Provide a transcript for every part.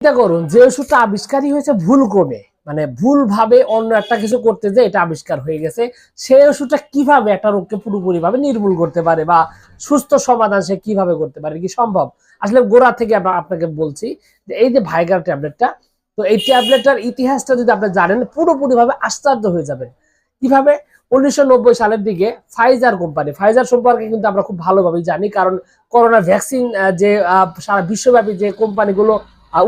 চিন্তা করুন, যে ওষুধটা আবিষ্কারই হয়েছে ভুল ক্রমে মানে ভুল ভাবে অন্য একটা কিছু করতে যে এটা আবিষ্কার হয়ে গেছে সেই ওষুধটা কীভাবে একটা রোগকে পুরোপুরি ভাবে নির্মূল করতে পারে বা সুস্থ সমাধান সে কীভাবে করতে পারে, কি সম্ভব? আসলে গোড়া থেকে আপনাকে বলছি যে এই যে ভাইগার ট্যাবলেটটা তো এই ট্যাবলেটটার ইতিহাসটা যদি আপনি জানেন পুরোপুরি ভাবে আশ্চর্য হয়ে যাবেন। কীভাবে? উনিশশো নব্বই সালের দিকে ফাইজার কোম্পানি ফাইজার সম্পর্কে কিন্তু আমরা খুব ভালোভাবে জানি, কারণ করোনা ভ্যাকসিন যে সারা বিশ্বব্যাপী যে কোম্পানিগুলো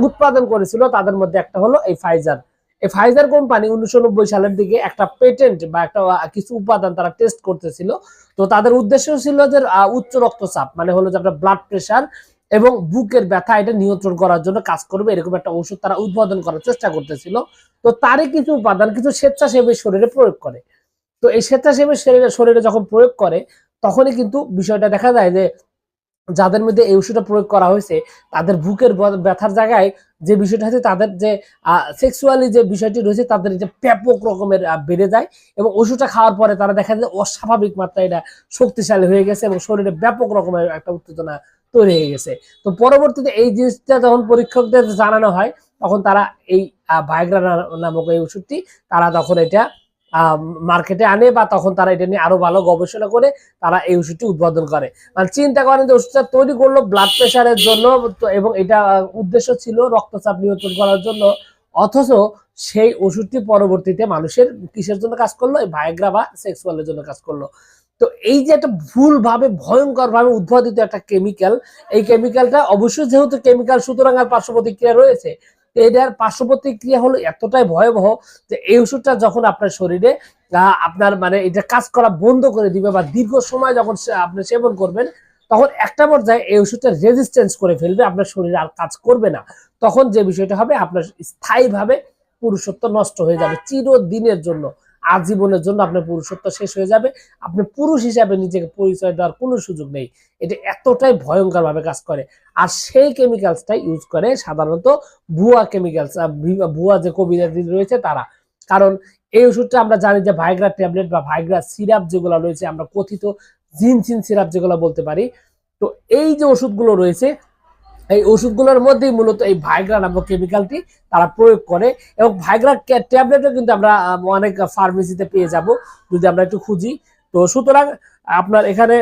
উৎপাদন করেছিল, তাদের মধ্যে একটা হলো এই ফাইজার এই ফাইজার কোম্পানি উনিশশো সালের দিকে একটা পেটেন্ট বা একটা কিছু উপাদান তারা টেস্ট করতেছিল। তো তাদের উদ্দেশ্য ছিল যে উচ্চ রক্তচাপ মানে হলো যে আপনার ব্লাড প্রেশার এবং বুকের ব্যথা এটা নিয়ন্ত্রণ করার জন্য কাজ করবে, এরকম একটা ওষুধ তারা উৎপাদন করার চেষ্টা করতেছিল। তো তারই কিছু উপাদান, কিছু স্বেচ্ছাসেবী শরীরে প্রয়োগ করে। তো এই স্বেচ্ছাসেবী শরীরে শরীরে যখন প্রয়োগ করে, তখনই কিন্তু বিষয়টা দেখা যায় যে যাদের মধ্যে এই ওষুধটা প্রয়োগ করা হয়েছে, তাদের বুকের ব্যথার জায়গায় যে বিষয়টা হচ্ছে তাদের যে সেক্সুয়ালি যে বিষয়টি রয়েছে, তাদের যে ব্যাপক রকমের বেড়ে যায় এবং ওষুধটা খাওয়ার পরে তারা দেখা যায় অস্বাভাবিক মাত্রায় এটা শক্তিশালী হয়ে গেছে এবং শরীরে ব্যাপক রকমের একটা উত্তেজনা তৈরি হয়ে গেছে। তো পরবর্তীতে এই জিনিসটা যখন পরীক্ষকদের জানানো হয়, তখন তারা এই ভাইগ্রা নামক এই ওষুধটি, তারা তখন এটা মার্কেটে আনে বা তখন তারা এটা নিয়ে আরও ভালো গবেষণা করে, তারা এই ওষুধটি উৎপাদন করে। মানে চিন্তা করেন যে ওষুধটা তৈরি করল ব্লাড প্রেশারের জন্য এবং এটা উদ্দেশ্য ছিল রক্তচাপ নিয়ন্ত্রণ করার জন্য। অথচ সেই ওষুধটি পরবর্তীতে মানুষের কিসের জন্য কাজ করল? এই ভাইগ্রা বা সেক্সুয়ালের জন্য কাজ করল। তো এই যে একটা ভুল ভাবে ভয়ঙ্কর ভাবে উদ্ভাবিত একটা কেমিক্যাল এই কেমিক্যালটা অবশ্যই যেহেতু কেমিক্যাল সুতরাং আর পার্শ্ব প্রতিক্রিয়া রয়েছে তো এটার পার্শ্ব প্রতিক্রিয়া হলো এতটাই ভয়াবহ যে এই ওষুধটা যখন আপনার শরীরে আপনার মানে এটা কাজ করা বন্ধ করে দিবে বা দীর্ঘ সময় যখন আপনি সেবন করবেন তখন একটা পর্যায়ে এই ওষুধটা রেজিস্ট্যান্স করে ফেলবে আপনার শরীরে আর কাজ করবে না। তখন যে বিষয়টা হবে আপনার স্থায়ীভাবে পুরুষত্ব নষ্ট হয়ে যাবে চিরদিনের জন্য। আজীবনের জন্য আপনার পুরুষত্ব শেষ হয়ে যাবে। আপনি পুরুষ হিসাবে নিজেকে পরিচয় দেওয়ার কোনো সুযোগ নেই। এটা এতটাই ভয়ঙ্কর ভাবে কাজ করে। আর সেই কেমিক্যালসটা ইউজ করে সাধারণত ভুয়া কেমিক্যালস ভুয়া যে কবিরাজি রয়েছে তারা। কারণ এই ওষুধটা আমরা জানি যে ভাইগ্রা ট্যাবলেট বা ভাইগ্রা সিরাপ যেগুলো রয়েছে, আমরা কথিত জিনসিন সিরাপ যেগুলো বলতে পারি। তো এই যে ওষুধগুলো রয়েছে এই ওষুধগুলোর মধ্যেই মূলত এই ভাইগ্রা নামক কেমিক্যালটি তারা প্রয়োগ করে এবং ভাইগ্রা ট্যাবলেটও কিন্তু আমরা অনেক ফার্মেসিতে পেয়ে যাব, যদি আমরা একটু খুঁজি। তো সুতরাং আপনার এখানে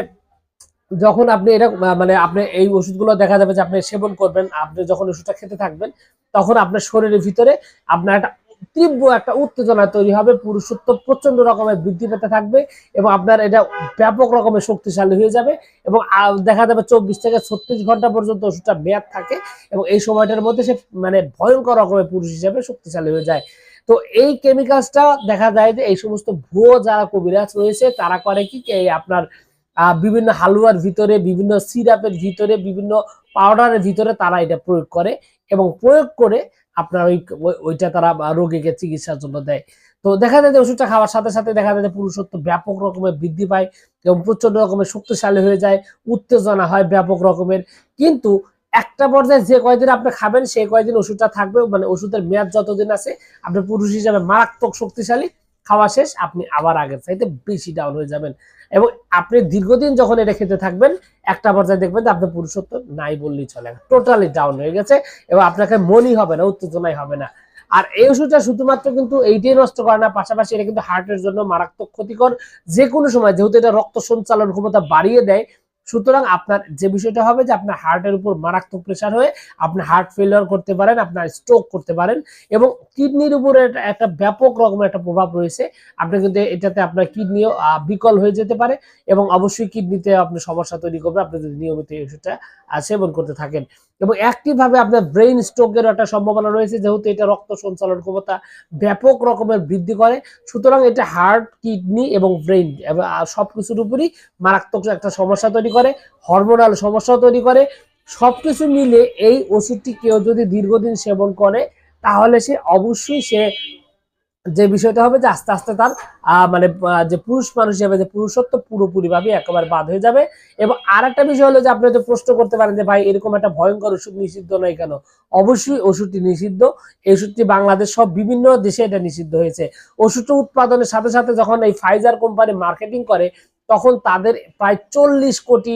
যখন আপনি এটা মানে আপনি এই ওষুধগুলো দেখা যাবে যে আপনি সেবন করবেন, আপনি যখন ওষুধটা খেতে থাকবেন, তখন আপনার শরীরের ভিতরে আপনার একটা তীব্র একটা উত্তেজনা তৈরি হবে, পুরুষত্ব প্রচণ্ড রকমের বৃদ্ধি পেতে থাকবে এবং আপনার এটা ব্যাপক রকমের শক্তিশালী হয়ে যাবে এবং দেখা যাবে চব্বিশ থেকে ছত্রিশ ঘণ্টা পর্যন্ত ওষুধটা মেয়াদ থাকে এবং এই সময়টার মধ্যে সে মানে ভয়ঙ্কর রকমের পুরুষ হিসেবে শক্তিশালী হয়ে যায়। তো এই কেমিক্যালসটা দেখা যায় যে এই সমস্ত ভুয়ো যারা কবিরাজ রয়েছে, তারা করে কি এই আপনার বিভিন্ন হালুয়ার ভিতরে, বিভিন্ন সিরাপের ভিতরে, বিভিন্ন পাউডারের ভিতরে তারা এটা প্রয়োগ করে এবং প্রয়োগ করে আপনার ওই ওই- ওইটা তারা রোগীকে চিকিৎসার জন্য দেয়। তো দেখা যায় যে ওষুধটা খাওয়ার সাথে সাথে দেখা যায় যে পুরুষত্ব ব্যাপক রকমের বৃদ্ধি পায় এবং প্রচণ্ড রকমের শক্তিশালী হয়ে যায়, উত্তেজনা হয় ব্যাপক রকমের। কিন্তু একটা পর্যায়ে যে কয়দিন আপনি খাবেন সেই কয়দিন ওষুধটা থাকবে মানে ওষুধের মেয়াদ যতদিন আছে, আপনি পুরুষ হিসাবে মারাত্মক শক্তিশালী, খাওয়া শেষ, আপনি আবার আগের চাইতে বেশি ডাউন হয়ে যাবেন। এবং আপনি দীর্ঘদিন যখন এটা খেতে থাকবেন, একটা পর্যায়ে দেখবেন যে আপনার পুরুষত্ব নাই বললেই চলে টোটালি ডাউন হয়ে গেছে এবং আপনাকে মনই হবে না, উত্তেজনাই হবে না। আর এই ওষুধটা শুধুমাত্র কিন্তু এইটাই নষ্ট করে না, পাশাপাশি এটা কিন্তু হার্টের জন্য মারাত্মক ক্ষতিকর। যে কোনো সময়, যেহেতু এটা রক্ত সঞ্চালন ক্ষমতা বাড়িয়ে দেয় সুতরাং আপনার যে বিষয়টা হবে যে আপনার হার্টের উপর মারাত্মক প্রেশার হয়ে আপনি হার্ট ফেলিওর করতে পারেন, আপনার স্ট্রোক করতে পারেন এবং কিডনির উপরে একটা- ব্যাপক রকমের একটা প্রভাব রয়েছে। আপনি কিন্তু এটাতে আপনার কিডনিও বিকল হয়ে যেতে পারে এবং অবশ্যই কিডনিতে আপনি সমস্যা তৈরি করবে। আপনি যদি নিয়মিত এই ওষুধটা সেবন করতে থাকেন। এবং একটিভাবে আপনার ব্রেইন স্ট্রোকেরও একটা সম্ভাবনা রয়েছে, যেহেতু এটা রক্ত সঞ্চালন ক্ষমতা ব্যাপক রকমের বৃদ্ধি করে। সুতরাং এটা হার্ট কিডনি এবং ব্রেইন এবং সব কিছুর উপরই মারাত্মক একটা সমস্যা তৈরি করে হরমোনাল সমস্যা তৈরি করে। সব কিছু মিলে এই ওষুধটি কেউ যদি দীর্ঘদিন সেবন করে, তাহলে সে অবশ্যই সে যে বিষয়টা হবে যে আস্তে আস্তে তার মানে যে পুরুষ মানুষ হিসাবে, যে পুরুষত্ব পুরোপুরি ভাবে একেবারে বাদ হয়ে যাবে। এবং আর একটা বিষয় হলো যে আপনি হয়তো প্রশ্ন করতে পারেন যে, ভাই, এরকম একটা ভয়ঙ্কর ওষুধ নিষিদ্ধ নয় কেন? অবশ্যই ওষুধটি নিষিদ্ধ। এই ওষুধটি বাংলাদেশ সব বিভিন্ন দেশে এটা নিষিদ্ধ হয়েছে। ওষুধ উৎপাদনের সাথে সাথে যখন এই ফাইজার কোম্পানি মার্কেটিং করে তখন তাদের প্রায় চল্লিশ কোটি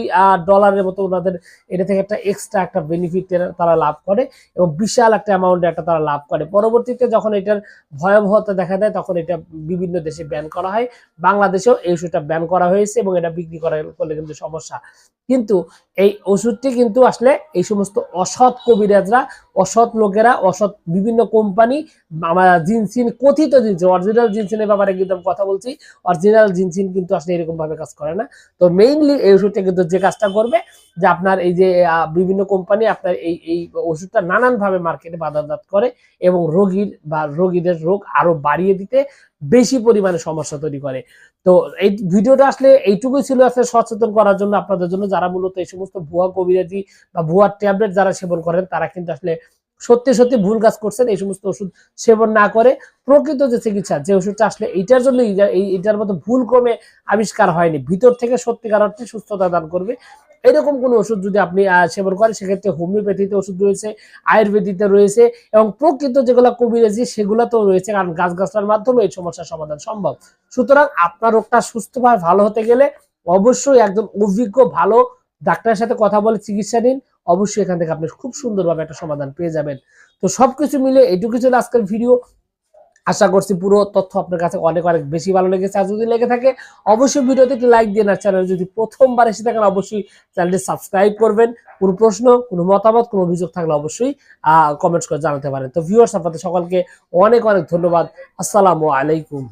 ডলারের মতো ওনাদের এটা থেকে একটা এক্সট্রা একটা বেনিফিট তারা লাভ করে এবং বিশাল একটা অ্যামাউন্ট একটা তারা লাভ করে। পরবর্তীতে যখন এটার ভয়াবহতা দেখা দেয়, তখন এটা বিভিন্ন দেশে ব্যান করা হয়। বাংলাদেশেও এই ওষুধটা ব্যান করা হয়েছে এবং এটা বিক্রি করা করলে কিন্তু সমস্যা। কিন্তু এই ওষুধটি কিন্তু আসলে এই সমস্ত অসৎ কবিরাজরা অসৎ লোকেরা, অসৎ বিভিন্ন কোম্পানি, আমরা জিনসিন কথিত জিনসিন অরিজিনাল জিনসিনের ব্যাপারে কিন্তু আমি কথা বলছি অরিজিনাল জিনসিন কিন্তু আসলে এরকমভাবে কাজ করে না। তো মেইনলি এই ওষুধটা কিন্তু যে কাজটা করবে, যে আপনার এই যে বিভিন্ন কোম্পানি আপনার এই এই ওষুধটা নানানভাবে মার্কেটে বাজারজাত করে এবং রোগীর বা রোগীদের রোগ আরও বাড়িয়ে দিতে বেশি পরিমাণে সমস্যা তৈরি করে। তো এই ভিডিওটা আসলে এইটুকুই ছিল আসলে সচেতন করার জন্য আপনাদের জন্য, যারা মূলত এই সমস্ত ভুয়া কবিরাজি বা ভুয়া ট্যাবলেট যারা সেবন করেন, তারা কিন্তু আসলে সত্যি সত্যি ভুল কাজ করছেন, এই সমস্ত ওষুধ সেবন না করে প্রকৃত যে চিকিৎসা, যে ওষুধটা আসলে এইটার জন্য এইটার মতো ভুল ক্রমে আবিষ্কার হয়নি। ভিতর থেকে সত্যিকার অর্থে সুস্থতা দান করবে। এরকম কোনো ওষুধ যদি আপনি সেবন করেন, সেক্ষেত্রে হোমিওপ্যাথিতে ওষুধ রয়েছে, আয়ুর্বেদিতে রয়েছে এবং প্রকৃত যেগুলো কবিরাজি সেগুলো তো রয়েছে, কারণ গাছগাছলার মাধ্যমে এই সমস্যার সমাধান সম্ভব। সুতরাং আপনার রোগটা সুস্থভাবে ভালো হতে গেলে অবশ্যই একজন অভিজ্ঞ, ভালো ডাক্তারের সাথে কথা বলে চিকিৎসা নিন। অবশ্যই এখান থেকে আপনি খুব সুন্দরভাবে একটা সমাধান পেয়ে যাবেন। তো সবকিছু মিলে এইটুকু ছিল আজকের ভিডিও। আশা করছি পুরো তথ্য আপনার কাছে অনেক অনেক বেশি ভালো লেগেছে। আর যদি লেগে থাকে, অবশ্যই ভিডিওতে একটি লাইক দিন আর চ্যানেল যদি প্রথমবার এসে থাকেন, অবশ্যই চ্যানেলটি সাবস্ক্রাইব করবেন। কোনো প্রশ্ন, কোনো মতামত, কোনো অভিযোগ থাকলে অবশ্যই কমেন্টস করে জানাতে পারেন। তো ভিউয়ার্স আপনাদের সকলকে অনেক অনেক ধন্যবাদ। আসসালামু আলাইকুম।